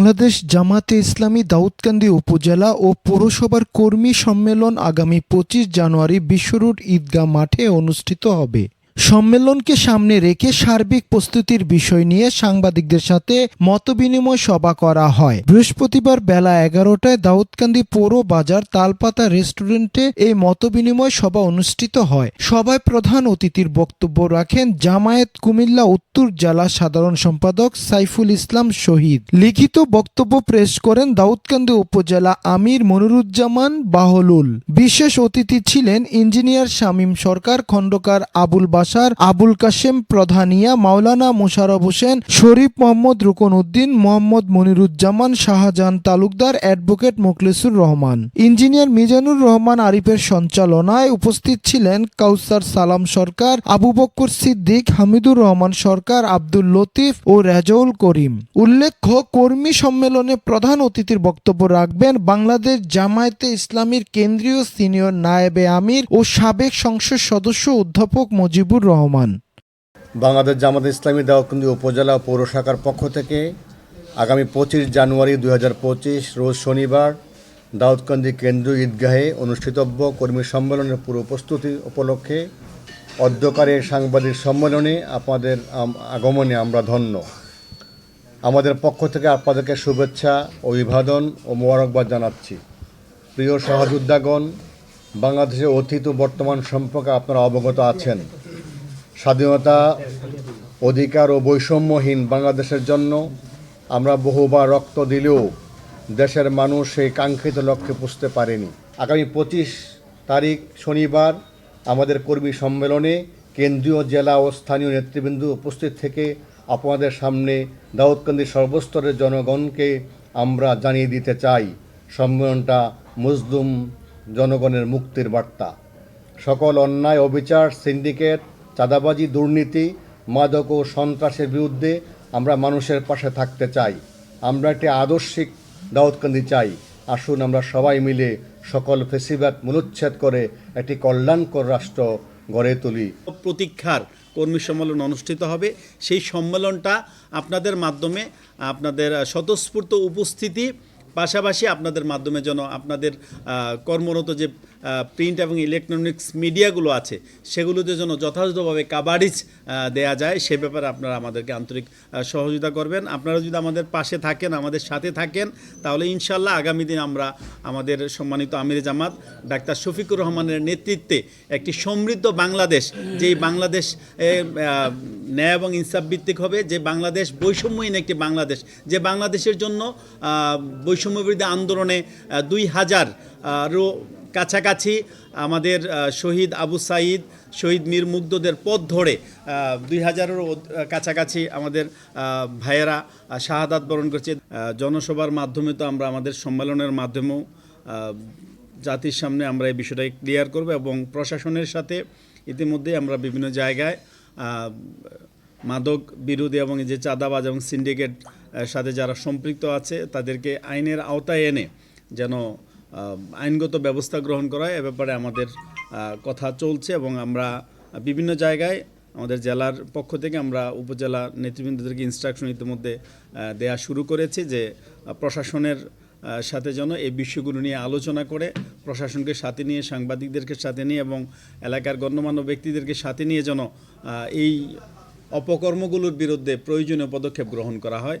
বাংলাদেশ জামাতে ইসলামী দাউদকান্দি উপজেলা ও পৌরসভার কর্মী সম্মেলন আগামী পঁচিশ জানুয়ারি বিশ্বরুট ঈদগাহ মাঠে অনুষ্ঠিত হবে। সম্মেলনকে সামনে রেখে সার্বিক প্রস্তুতির বিষয় নিয়ে সাংবাদিকদের সাথে মতবিনিময় সভা করা হয়। বৃহস্পতিবার বেলা এগারোটায় দাউদকান্দি পৌর বাজার তালপাতা রেস্টুরেন্টে এই মতবিনিময় সভা অনুষ্ঠিত হয়। সভায় প্রধান অতিথির বক্তব্য রাখেন জামায়াত কুমিল্লা উত্তর জেলা সাধারণ সম্পাদক সাইফুল ইসলাম শহীদ। লিখিত বক্তব্য পেশ করেন দাউদকান্দি উপজেলা আমির মনিরুজ্জামান বাহলুল। বিশেষ অতিথি ছিলেন engineer Shamim Sarkar Khandakar Abul Basar Abul Kashem Pradhania, Maulana Mosharraf Hossain, Sharif Mohammad Rukon Uddin Mohammad Moniruzzaman Shahjahan Talukdar, advocate Mokhlesur Rahman. Engineer Mizanur Rahman আরিফের সঞ্চালনায় উপস্থিত ছিলেন কাউসার সালাম সরকার, আবু বক্কর সিদ্দিক, হামিদুর রহমান সরকার, আব্দুল লতিফ ও রেজাউল করিম। উল্লেখ্য, কর্মী সম্মেলনে প্রধান অতিথির বক্তব্য রাখবেন বাংলাদেশ জামায়াতে ইসলামীর কেন্দ্রীয় সিনিয়র নায়েবে আমির ও সাবেক সংসদ সদস্য অধ্যাপক মুজিবুর রহমান। বাংলাদেশ জামাত ইসলামী দাউদকান্দি উপজেলা পৌর শাখার পক্ষ থেকে আগামী পঁচিশ জানুয়ারি দু হাজার পঁচিশ, রোজ শনিবার, দাউদকান্দি কেন্দ্রীয় ঈদগাহে অনুষ্ঠিতব্য কর্মী সম্মেলনের পুরো প্রস্তুতি উপলক্ষে অধ্যকারে সাংবাদিক সম্মেলনে আপনাদের আগমনে আমরা ধন্য। আমাদের পক্ষ থেকে আপনাদেরকে শুভেচ্ছা অভিবাদন ও মোবারকবাদ জানাচ্ছি। প্রিয় সহযোদ্ধাগণ, বাংলাদেশের অতীত বর্তমান সম্পর্কে আপনারা অবগত আছেন। স্বাধীনতা অধিকার ও বৈষম্যহীন বাংলাদেশের জন্য আমরা বহুবার রক্ত দিলেও দেশের মানুষ সেই কাঙ্ক্ষিত লক্ষ্যে পুষতে পারেনি। আগামী পঁচিশ তারিখ শনিবার আমাদের কর্মী সম্মেলনে কেন্দ্রীয় জেলা ও স্থানীয় নেতৃবৃন্দ উপস্থিত থেকে আপনাদের সামনে দাউদকান্দির সর্বস্তরের জনগণকে আমরা জানিয়ে দিতে চাই। সম্মেলনটা মজলুম জনগণের মুক্তির বার্তা। সকল অন্যায়, অবিচার, সিন্ডিকেট চাঁদাবাজি, দুর্নীতি, মাদক ও সন্ত্রাসের বিরুদ্ধে আমরা মানুষের পাশে থাকতে চাই। আমরা একটি আদর্শিক দাউদকান্দি চাই। আসুন আমরা সবাই মিলে সকল ফেসিবাদ মূলচ্ছেদ করে একটি কল্যাণকর রাষ্ট্র গড়ে তুলি। প্রতীক্ষার কর্মী সম্মেলন অনুষ্ঠিত হবে। সেই সম্মেলনটা আপনাদের মাধ্যমে, আপনাদের স্বতঃস্ফূর্ত উপস্থিতি পাশাপাশি আপনাদের মাধ্যমে যেন আপনাদের কর্মরত যে প্রিন্ট এবং ইলেকট্রনিক্স মিডিয়াগুলো আছে, সেগুলোতে যেন যথাযথভাবে কাভারেজ দেয়া যায়, সে ব্যাপারে আপনারা আমাদেরকে আন্তরিক সহযোগিতা করবেন। আপনারা যদি আমাদের পাশে থাকেন, আমাদের সাথে থাকেন, তাহলে ইনশাল্লাহ আগামী দিন আমরা আমাদের সম্মানিত আমির জামাত, ডাক্তার শফিকুর রহমানের নেতৃত্বে একটি সমৃদ্ধ বাংলাদেশ, যেই বাংলাদেশ ন্যায় এবং ইনসাফ ভিত্তিক হবে, যে বাংলাদেশ বৈষম্যহীন একটি বাংলাদেশ, যে বাংলাদেশের জন্য বৈষম্য বিরোধী আন্দোলনে দুই হাজার আরও কাছাকাছি আমাদের শহীদ আবু সাইদ, শহীদ মীর মুগ্ধদের পথ ধরে দুই হাজারেরও কাছাকাছি আমাদের ভাইয়েরা শাহাদাত বরণ করছে। জনসভার মাধ্যমে তো আমরা আমাদের সম্মেলনের মাধ্যমেও জাতির সামনে আমরা এই বিষয়টাকে ক্লিয়ার করব এবং প্রশাসনের সাথে ইতিমধ্যে আমরা বিভিন্ন জায়গায় মাদক বিরোধী এবং যে চাঁদাবাজ এবং সিন্ডিকেট সাথে যারা সম্পৃক্ত আছে, তাদেরকে আইনের আওতায় এনে যেন আইনগত ব্যবস্থা গ্রহণ করা এ ব্যাপারে আমাদের কথা চলছে এবং আমরা বিভিন্ন জায়গায় আমাদের জেলার পক্ষ থেকে আমরা উপজেলা নেতৃবৃন্দদেরকে ইনস্ট্রাকশন ইতিমধ্যে দেয়া শুরু করেছি যে প্রশাসনের সাথে যেন এই বিষয়গুলো নিয়ে আলোচনা করে, প্রশাসনকে সাথে নিয়ে, সাংবাদিকদেরকে সাথে নিয়ে এবং এলাকার গণ্যমান্য ব্যক্তিদেরকে সাথে নিয়ে যেন এই অপকর্মগুলোর বিরুদ্ধে প্রয়োজনীয় পদক্ষেপ গ্রহণ করা হয়।